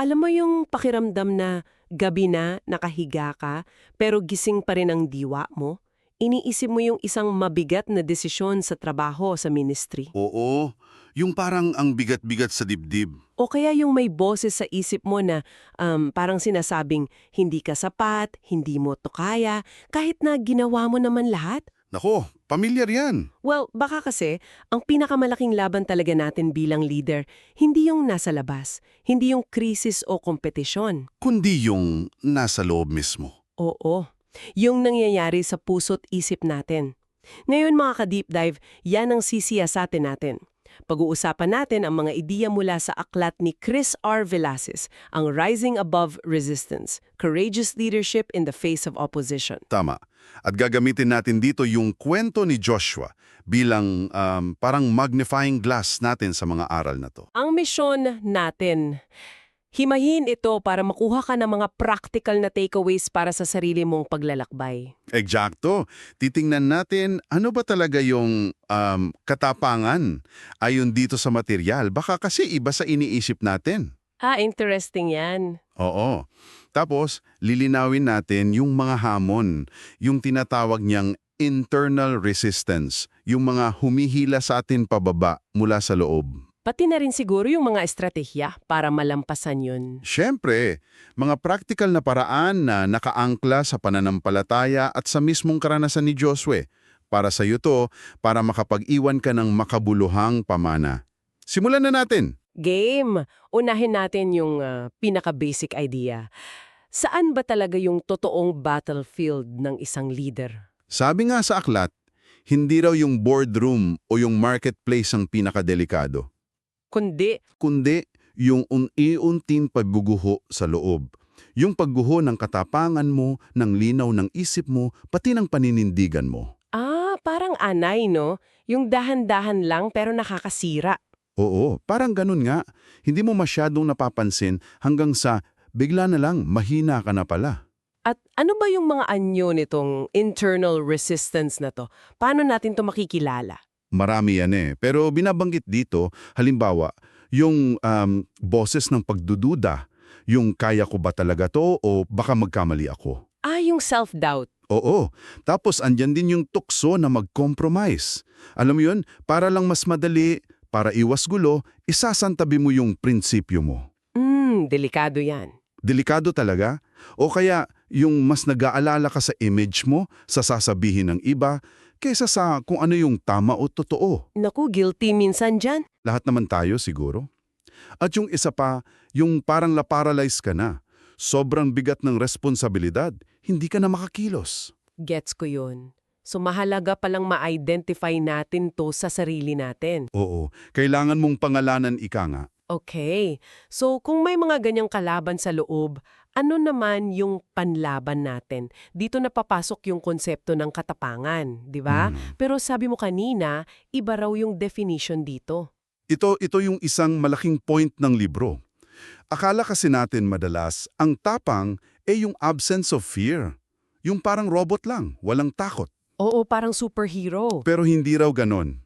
Alam mo yung pakiramdam na gabi na, nakahiga ka, pero gising pa rin ang diwa mo? Iniisip mo yung isang mabigat na desisyon sa trabaho sa ministry. Oo, yung parang ang bigat-bigat sa dibdib. O kaya yung may boses sa isip mo na um, parang sinasabing hindi ka sapat, hindi mo to kaya, kahit na ginawa mo naman lahat? Nako, pamilyar yan. Well, baka kasi, ang pinakamalaking laban talaga natin bilang leader, hindi yung nasa labas, hindi yung krisis o kompetisyon. Kundi yung nasa loob mismo. Oo, yung nangyayari sa puso't isip natin. Ngayon mga ka-deep dive, yan ang sisiyasatin natin. Pag-uusapan natin ang mga ideya mula sa aklat ni Chris R. Velasquez, ang Rising Above Resistance, Courageous Leadership in the Face of Opposition. Tama. At gagamitin natin dito yung kwento ni Joshua bilang um, parang magnifying glass natin sa mga aral na to. Ang misyon natin, himahin ito para makuha ka ng mga practical na takeaways para sa sarili mong paglalakbay. Eksakto. Titingnan natin ano ba talaga yung um, katapangan ayon dito sa material. Baka kasi iba sa iniisip natin. Ah, interesting yan. Oo. Tapos, lilinawin natin yung mga hamon, yung tinatawag niyang internal resistance, yung mga humihila sa atin pababa mula sa loob. Pati na rin siguro yung mga estratehiya para malampasan yun. Siyempre, mga praktikal na paraan na nakaangkla sa pananampalataya at sa mismong karanasan ni Josue. Para sa iyo to, para makapag-iwan ka ng makabuluhang pamana. Simulan na natin! Game! Unahin natin yung ah, pinaka-basic idea. Saan ba talaga yung totoong battlefield ng isang leader? Sabi nga sa aklat, hindi raw yung boardroom o yung marketplace ang pinakadelikado. Kundi, kundi yung unti-unting pagguguho sa loob. Yung pagguho ng katapangan mo, ng linaw ng isip mo, pati ng paninindigan mo. ah, parang anay, no? Yung dahan-dahan lang pero nakakasira. Oo, parang ganun nga. Hindi mo masyadong napapansin hanggang sa bigla na lang mahina ka na pala. At ano ba yung mga anyo nitong internal resistance na to? Paano natin to makikilala? Marami yan eh. Pero binabanggit dito, halimbawa, yung um, boses ng pagdududa, yung kaya ko ba talaga to o baka magkamali ako. Ah, yung self-doubt. Oo. Tapos andyan din yung tukso na mag-compromise. Alam mo yun, para lang mas madali, para iwas gulo, isasantabi mo yung prinsipyo mo. Hmm, delikado yan. Delikado talaga. O kaya yung mas nag-aalala ka sa image mo, sa sasabihin ng iba, kaysa sa kung ano yung tama o totoo. Naku, guilty minsan dyan. Lahat naman tayo siguro. At yung isa pa, yung parang la-paralyze ka na. Sobrang bigat ng responsibilidad, hindi ka na makakilos. Gets ko yun. So mahalaga palang ma-identify natin to sa sarili natin. Oo, kailangan mong pangalanan ika nga. Okay. So kung may mga ganyang kalaban sa loob, ano naman yung panlaban natin? Dito na papasok yung konsepto ng katapangan, di ba? Hmm. Pero sabi mo kanina, iba raw yung definition dito. Ito, ito yung isang malaking point ng libro. Akala kasi natin madalas, ang tapang ay yung absence of fear. Yung parang robot lang, walang takot. Oo, parang superhero. Pero hindi raw ganon.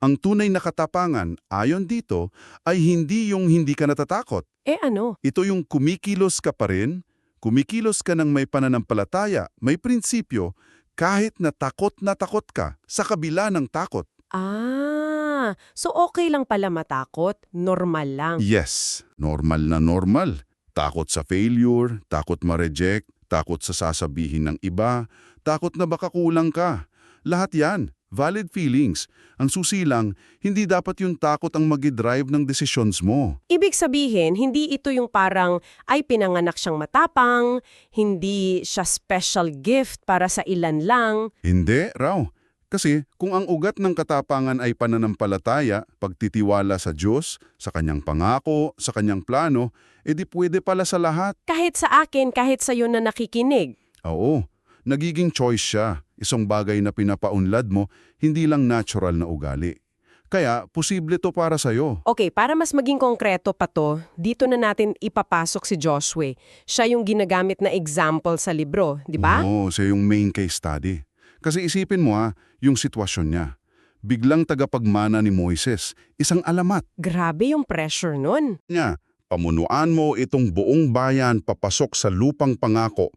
Ang tunay na katapangan, ayon dito, ay hindi yung hindi ka natatakot. Eh ano? Ito yung kumikilos ka pa rin, kumikilos ka ng may pananampalataya, may prinsipyo, kahit na takot na takot ka sa kabila ng takot. Ah, so okay lang pala matakot, normal lang. Yes, normal na normal. Takot sa failure, takot ma-reject, takot sa sasabihin ng iba, takot na baka kulang ka. Lahat yan, valid feelings. Ang susi lang, hindi dapat yung takot ang mag-drive ng decisions mo. Ibig sabihin, hindi ito yung parang ay pinanganak siyang matapang, hindi siya special gift para sa ilan lang. Hindi, raw. Kasi kung ang ugat ng katapangan ay pananampalataya, pagtitiwala sa Diyos, sa kanyang pangako, sa kanyang plano, edi pwede pala sa lahat. Kahit sa akin, kahit sa na nakikinig. Oo, nagiging choice siya. Isang bagay na pinapaunlad mo, hindi lang natural na ugali. Kaya, posible to para sa'yo. Okay, para mas maging konkreto pa to, dito na natin ipapasok si Joshua. Siya yung ginagamit na example sa libro, di ba? Oo, siya yung main case study. Kasi isipin mo ha, yung sitwasyon niya. Biglang tagapagmana ni Moises, isang alamat Grabe yung pressure nun. niya. Pamunuan mo itong buong bayan papasok sa lupang pangako.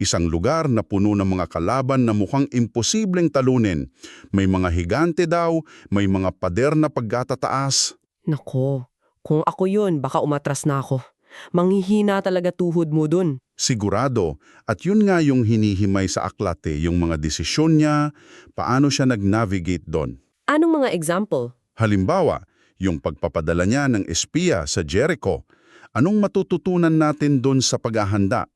Isang lugar na puno ng mga kalaban na mukhang imposibleng talunin. May mga higante daw, may mga pader na pagkatataas. Nako, kung ako yun, baka umatras na ako. Manghihina talaga tuhod mo dun. Sigurado, at yun nga yung hinihimay sa aklat eh, yung mga desisyon niya, paano siya nag-navigate doon. Anong mga example? Halimbawa, yung pagpapadala niya ng espiya sa Jericho. Anong matututunan natin doon sa paghahanda?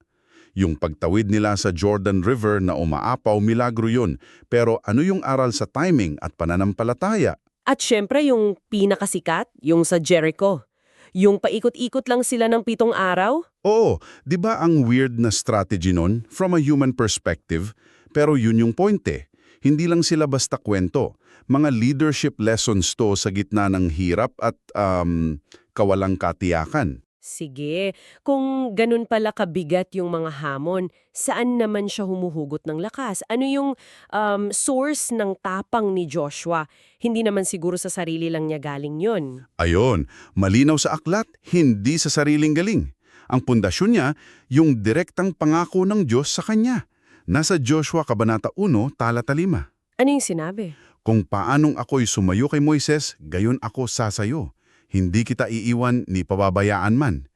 Yung pagtawid nila sa Jordan River na umaapaw, milagro yun. Pero ano yung aral sa timing at pananampalataya? At syempre yung pinakasikat, yung sa Jericho. Yung paikot-ikot lang sila ng pitong araw? Oo, di ba ang weird na strategy nun from a human perspective? Pero yun yung point eh. Hindi lang sila basta kwento. Mga leadership lessons to sa gitna ng hirap at um, kawalang katiyakan. Sige, kung ganun pala kabigat yung mga hamon, saan naman siya humuhugot ng lakas? Ano yung um, source ng tapang ni Joshua? Hindi naman siguro sa sarili lang niya galing yun. Ayon, malinaw sa aklat, hindi sa sariling galing. Ang pundasyon niya, yung direktang pangako ng Diyos sa kanya. Nasa Joshua Kabanata 1, talata 5. Ano yung sinabi? Kung paanong ako'y sumayo kay Moises, gayon ako sasayo. Hindi kita iiwan ni pababayaan man.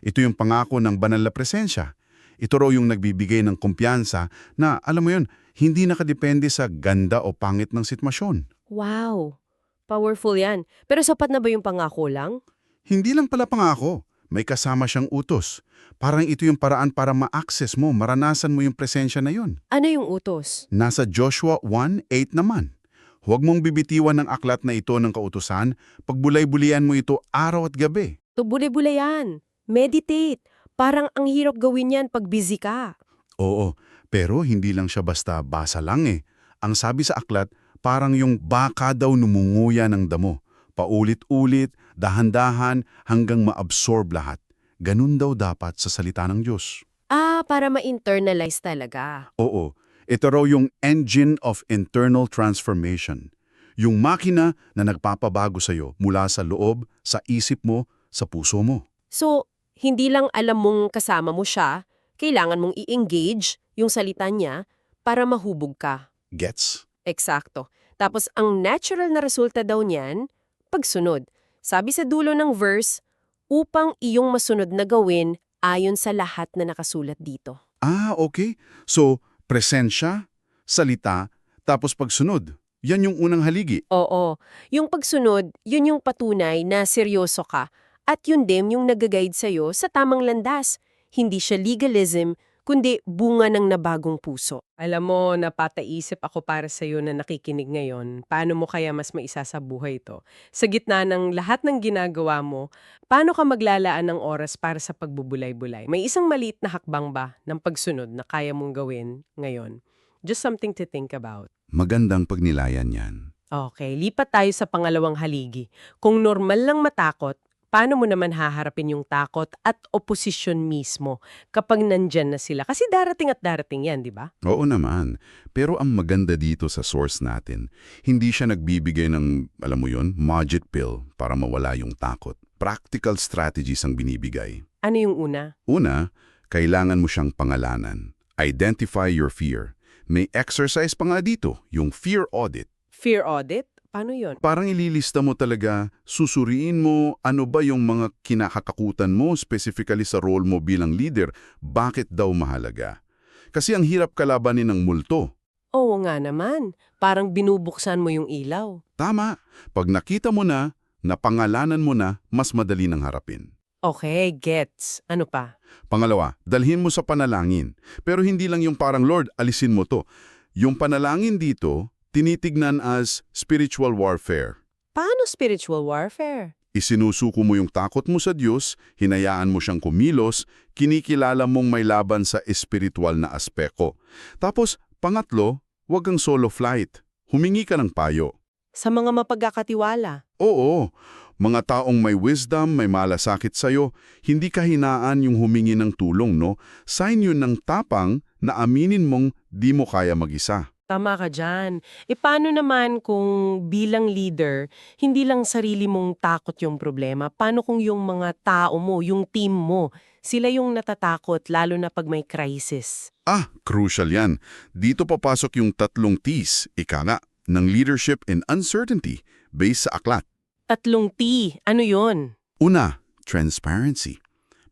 Ito yung pangako ng banal na presensya. Ito raw yung nagbibigay ng kumpiyansa na, alam mo yun, hindi nakadepende sa ganda o pangit ng sitwasyon. Wow, powerful yan. Pero sapat na ba yung pangako lang? Hindi lang pala pangako, may kasama siyang utos. Parang ito yung paraan para ma-access mo, maranasan mo yung presensya na yun. Ano yung utos? Nasa Joshua 1.8 naman. Huwag mong bibitiwan ng aklat na ito ng kautusan, pagbulay-bulian mo ito araw at gabi. Tubuli-buli yan. Meditate. Parang ang hirap gawin yan pag busy ka. Oo, pero hindi lang siya basta basa lang eh. Ang sabi sa aklat, parang yung baka daw numunguya ng damo. Paulit-ulit, dahan-dahan, hanggang ma-absorb lahat. Ganun daw dapat sa salita ng Diyos. Ah, para ma-internalize talaga. Oo, ito raw yung engine of internal transformation. Yung makina na nagpapabago sa'yo mula sa loob, sa isip mo, sa puso mo. So, hindi lang alam mong kasama mo siya, kailangan mong i-engage yung salita niya para mahubog ka. Gets? Eksakto. Tapos, ang natural na resulta daw niyan, pagsunod. Sabi sa dulo ng verse, upang iyong masunod na gawin ayon sa lahat na nakasulat dito. Ah, okay. So, presensya, salita, tapos pagsunod. Yan yung unang haligi. Oo. Yung pagsunod, yun yung patunay na seryoso ka. At yun din yung nag-guide sa'yo sa tamang landas. Hindi siya legalism, kundi bunga ng nabagong puso. Alam mo, napataisip ako para sa'yo na nakikinig ngayon. Paano mo kaya mas maisa sa buhay ito? Sa gitna ng lahat ng ginagawa mo, paano ka maglalaan ng oras para sa pagbubulay-bulay? May isang maliit na hakbang ba ng pagsunod na kaya mong gawin ngayon? Just something to think about. Magandang pagnilayan yan. Okay, lipat tayo sa pangalawang haligi. Kung normal lang matakot, paano mo naman haharapin yung takot at oposisyon mismo kapag nandyan na sila? Kasi darating at darating yan, di ba? Oo naman. Pero ang maganda dito sa source natin, hindi siya nagbibigay ng, alam mo yon, magic pill para mawala yung takot. Practical strategies ang binibigay. Ano yung una? Una, kailangan mo siyang pangalanan. Identify your fear. May exercise pa nga dito, yung fear audit. Fear audit? Paano yon? Parang ililista mo talaga, susuriin mo ano ba yung mga kinakakakutan mo specifically sa role mo bilang leader, bakit daw mahalaga. Kasi ang hirap kalabanin ng multo. Oo nga naman. Parang binubuksan mo yung ilaw. Tama, pag nakita mo na, napangalanan mo na, mas madali nang harapin. Okay, gets. Ano pa? Pangalawa, dalhin mo sa panalangin. Pero hindi lang yung parang, Lord, alisin mo to. Yung panalangin dito, tinitignan as spiritual warfare. Paano spiritual warfare? Isinusuko mo yung takot mo sa Diyos, hinayaan mo siyang kumilos, kinikilala mong may laban sa espiritual na aspeko. Tapos, pangatlo, wag kang solo flight. Humingi ka ng payo. Sa mga mapagkakatiwala. Oo, mga taong may wisdom, may malasakit sa'yo, hindi kahinaan yung humingi ng tulong, no? Sign yun ng tapang na aminin mong di mo kaya mag-isa. Tama ka dyan. E paano naman kung bilang leader, hindi lang sarili mong takot yung problema? Paano kung yung mga tao mo, yung team mo, sila yung natatakot lalo na pag may crisis? Ah, crucial yan. Dito papasok yung tatlong T's, ika nga, ng leadership in uncertainty based sa aklat. Tatlong T, ano yon? Una, transparency.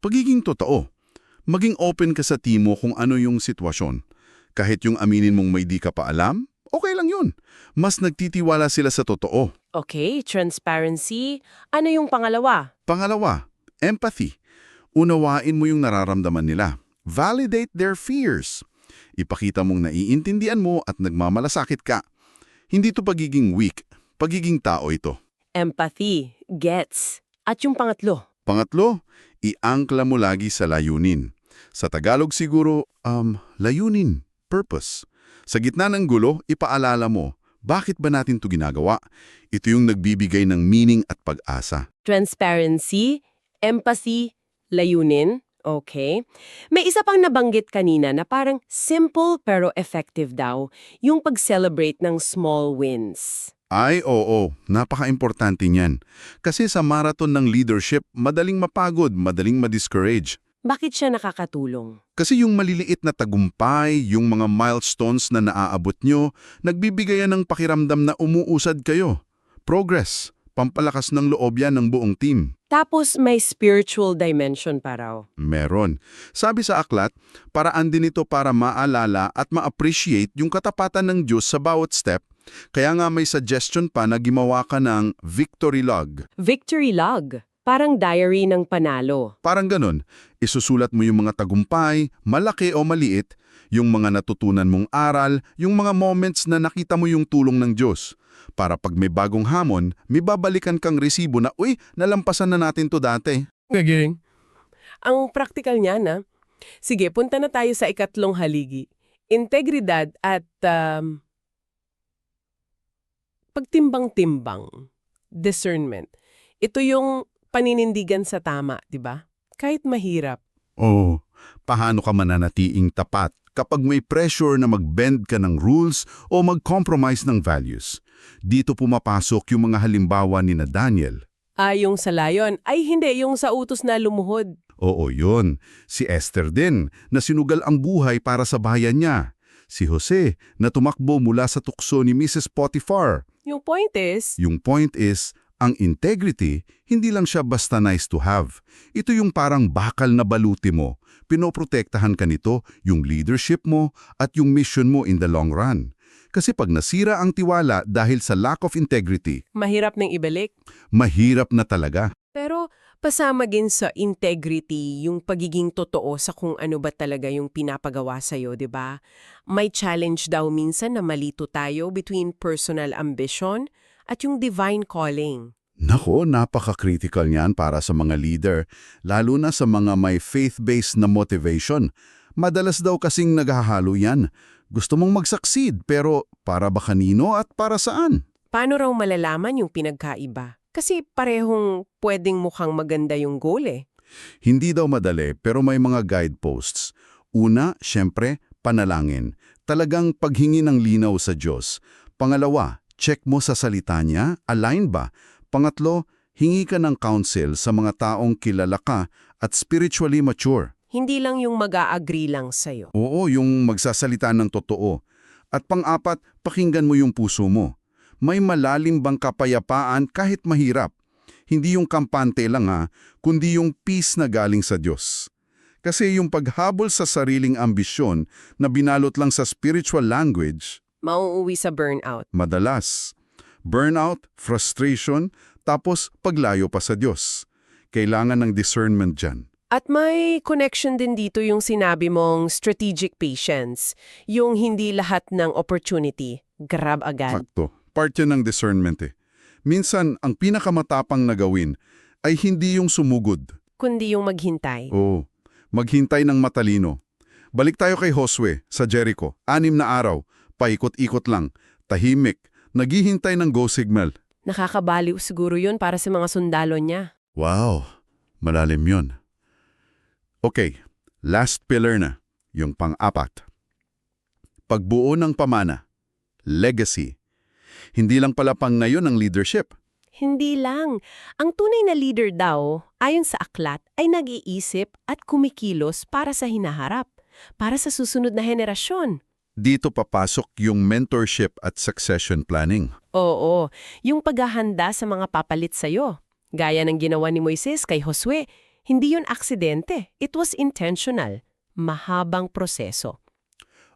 Pagiging totoo. Maging open ka sa team mo kung ano yung sitwasyon. Kahit yung aminin mong may di ka pa alam, okay lang yun. Mas nagtitiwala sila sa totoo. Okay, transparency. Ano yung pangalawa? Pangalawa, empathy. Unawain mo yung nararamdaman nila. Validate their fears. Ipakita mong naiintindihan mo at nagmamalasakit ka. Hindi to pagiging weak, pagiging tao ito. Empathy, gets. At yung pangatlo? Pangatlo, iangkla mo lagi sa layunin. Sa Tagalog siguro, um, layunin, purpose. Sa gitna ng gulo, ipaalala mo, bakit ba natin to ginagawa? Ito yung nagbibigay ng meaning at pag-asa. Transparency, empathy, layunin. Okay. May isa pang nabanggit kanina na parang simple pero effective daw, yung pag-celebrate ng small wins. Ay, oo, napaka-importante niyan. Kasi sa marathon ng leadership, madaling mapagod, madaling ma-discourage. Bakit siya nakakatulong? Kasi yung maliliit na tagumpay, yung mga milestones na naaabot nyo, nagbibigayan ng pakiramdam na umuusad kayo. Progress, pampalakas ng loob yan ng buong team. Tapos may spiritual dimension pa raw. Meron. Sabi sa aklat, paraan din ito para maalala at ma-appreciate yung katapatan ng Diyos sa bawat step. Kaya nga may suggestion pa na gimawa ka ng victory log. Victory log, parang diary ng panalo. Parang ganun, isusulat mo yung mga tagumpay, malaki o maliit, yung mga natutunan mong aral, yung mga moments na nakita mo yung tulong ng Diyos. Para pag may bagong hamon, may babalikan kang resibo na, uy, nalampasan na natin to dati. Gagiring. Ang practical niya na, sige, punta na tayo sa ikatlong haligi. Integridad at um, pagtimbang-timbang, discernment. Ito yung paninindigan sa tama, di ba? Kahit mahirap. Oo, paano ka mananatiing tapat kapag may pressure na mag-bend ka ng rules o mag-compromise ng values? Dito pumapasok yung mga halimbawa ni na Daniel. Ah, yung sa layon. Ay, hindi. Yung sa utos na lumuhod. Oo, yun. Si Esther din, na sinugal ang buhay para sa bayan niya. Si Jose, na tumakbo mula sa tukso ni Mrs. Potiphar. Yung point is, Yung point is, ang integrity, hindi lang siya basta nice to have. Ito yung parang bakal na baluti mo. Pinoprotektahan ka nito, yung leadership mo at yung mission mo in the long run. Kasi pag nasira ang tiwala dahil sa lack of integrity, mahirap nang ibalik. mahirap na talaga. Pero pasama din sa integrity yung pagiging totoo sa kung ano ba talaga yung pinapagawa sa'yo, di ba? May challenge daw minsan na malito tayo between personal ambition at yung divine calling. Nako, napaka-critical niyan para sa mga leader, lalo na sa mga may faith-based na motivation. Madalas daw kasing naghahalo yan. Gusto mong mag-succeed, pero para ba kanino at para saan? Paano raw malalaman yung pinagkaiba? Kasi parehong pwedeng mukhang maganda yung goal eh. Hindi daw madali, pero may mga guideposts. Una, syempre, panalangin. Talagang paghingi ng linaw sa Diyos. Pangalawa, check mo sa salita niya, align ba? Pangatlo, hingi ka ng counsel sa mga taong kilala ka at spiritually mature. Hindi lang yung mag-a-agree lang sa'yo. Oo, yung magsasalita ng totoo. At pang-apat, pakinggan mo yung puso mo. May malalim bang kapayapaan kahit mahirap? Hindi yung kampante lang ha, kundi yung peace na galing sa Diyos. Kasi yung paghabol sa sariling ambisyon na binalot lang sa spiritual language, Mauuwi sa burnout. madalas. Burnout, frustration, tapos paglayo pa sa Diyos. Kailangan ng discernment dyan. At may connection din dito yung sinabi mong strategic patience. Yung hindi lahat ng opportunity, grab agad. Fakto. Part yan ng discernment eh. Minsan, ang pinakamatapang na gawin ay hindi yung sumugod. Kundi yung maghintay. Oo. Maghintay ng matalino. Balik tayo kay Josue sa Jericho. Anim na araw, paikot-ikot lang, tahimik, naghihintay ng go signal. Nakakabaliw siguro yun para sa mga sundalo niya. Wow, malalim yun. Okay, last pillar na, yung pang-apat. Pagbuo ng pamana. legacy. Hindi lang pala pang ngayon ang leadership. Hindi lang. Ang tunay na leader daw, ayon sa aklat, ay nag-iisip at kumikilos para sa hinaharap, para sa susunod na henerasyon. Dito papasok yung mentorship at succession planning. Oo, yung paghahanda sa mga papalit sa'yo. Gaya ng ginawa ni Moises kay Josue, hindi yun aksidente. It was intentional. Mahabang proseso.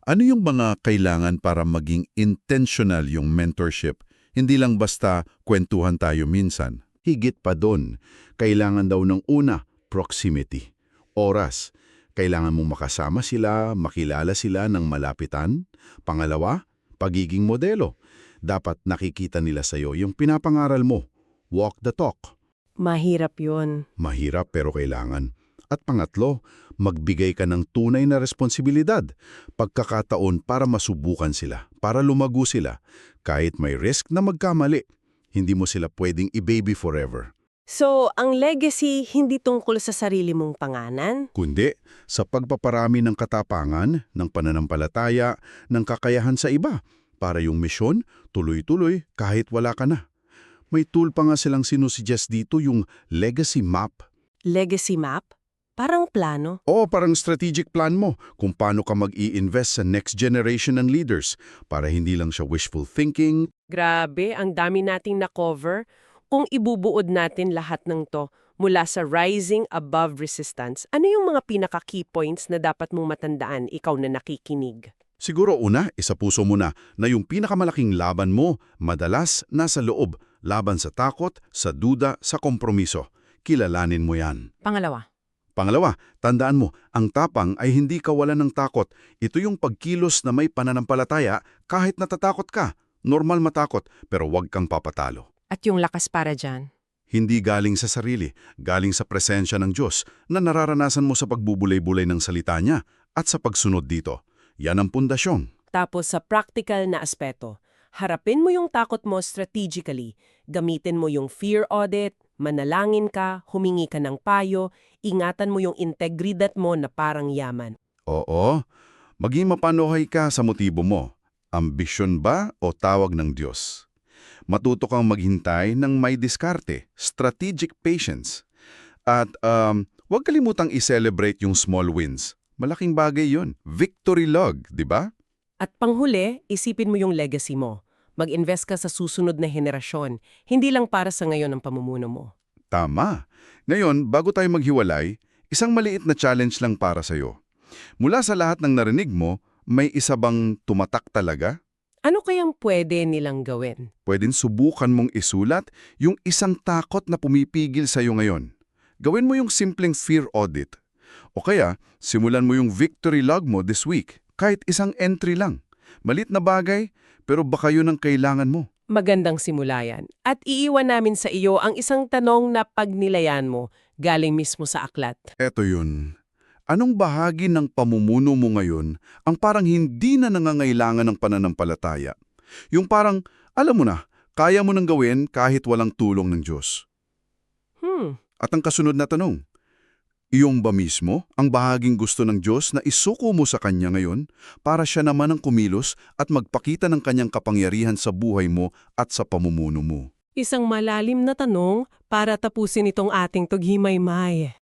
Ano yung mga kailangan para maging intentional yung mentorship? Hindi lang basta kwentuhan tayo minsan. Higit pa doon, kailangan daw ng una, proximity. Oras. Kailangan mong makasama sila, makilala sila ng malapitan. Pangalawa, pagiging modelo. Dapat nakikita nila sa'yo yung pinapangaral mo. Walk the talk. Mahirap yun. Mahirap pero kailangan. At pangatlo, magbigay ka ng tunay na responsibilidad, pagkakataon para masubukan sila, para lumago sila, kahit may risk na magkamali. Hindi mo sila pwedeng i-baby forever. So, ang legacy hindi tungkol sa sarili mong panganan? Kundi sa pagpaparami ng katapangan, ng pananampalataya, ng kakayahan sa iba, para yung misyon tuloy-tuloy kahit wala ka na. May tool pa nga silang sinusuggest dito yung legacy map. Legacy map? Parang plano. O parang strategic plan mo kung paano ka mag-i-invest sa next generation ng leaders para hindi lang siya wishful thinking. Grabe, ang dami nating na-cover. Kung ibubuod natin lahat ng to mula sa rising above resistance, ano yung mga pinaka-key points na dapat mong matandaan ikaw na nakikinig? Siguro una, isa puso mo na na yung pinakamalaking laban mo, madalas nasa loob, laban sa takot, sa duda, sa kompromiso. Kilalanin mo yan. Pangalawa. Pangalawa, tandaan mo, ang tapang ay hindi kawalan ng takot. Ito yung pagkilos na may pananampalataya kahit natatakot ka. Normal matakot, pero huwag kang papatalo. At yung lakas para dyan? Hindi galing sa sarili, galing sa presensya ng Diyos na nararanasan mo sa pagbubulay-bulay ng salita niya at sa pagsunod dito. Yan ang pundasyon. Tapos sa practical na aspeto, harapin mo yung takot mo strategically. Gamitin mo yung fear audit, manalangin ka, humingi ka ng payo, ingatan mo yung integridad mo na parang yaman. Oo, maging mapanuhay ka sa motibo mo. Ambisyon ba o tawag ng Diyos? Matuto kang maghintay ng may diskarte, strategic patience. At um, huwag kalimutang i-celebrate yung small wins. Malaking bagay yun. Victory log, di ba? At panghuli, isipin mo yung legacy mo. Mag-invest ka sa susunod na henerasyon, hindi lang para sa ngayon ang pamumuno mo. Tama. Ngayon, bago tayo maghiwalay, isang maliit na challenge lang para sa'yo. Mula sa lahat ng narinig mo, may isa bang tumatak talaga? Ano kayang pwede nilang gawin? Pwedeng subukan mong isulat yung isang takot na pumipigil sa'yo ngayon. Gawin mo yung simpleng fear audit. O kaya, simulan mo yung victory log mo this week. Kahit isang entry lang. Malit na bagay, pero baka yun ang kailangan mo. Magandang simula yan. At iiwan namin sa iyo ang isang tanong na pagnilayan mo galing mismo sa aklat. Eto yun. Anong bahagi ng pamumuno mo ngayon ang parang hindi na nangangailangan ng pananampalataya? Yung parang, alam mo na, kaya mo nang gawin kahit walang tulong ng Diyos. Hmm, At ang kasunod na tanong, iyong ba mismo ang bahaging gusto ng Diyos na isuko mo sa Kanya ngayon para siya naman ang kumilos at magpakita ng Kanyang kapangyarihan sa buhay mo at sa pamumuno mo? isang malalim na tanong para tapusin itong ating tughimaymay.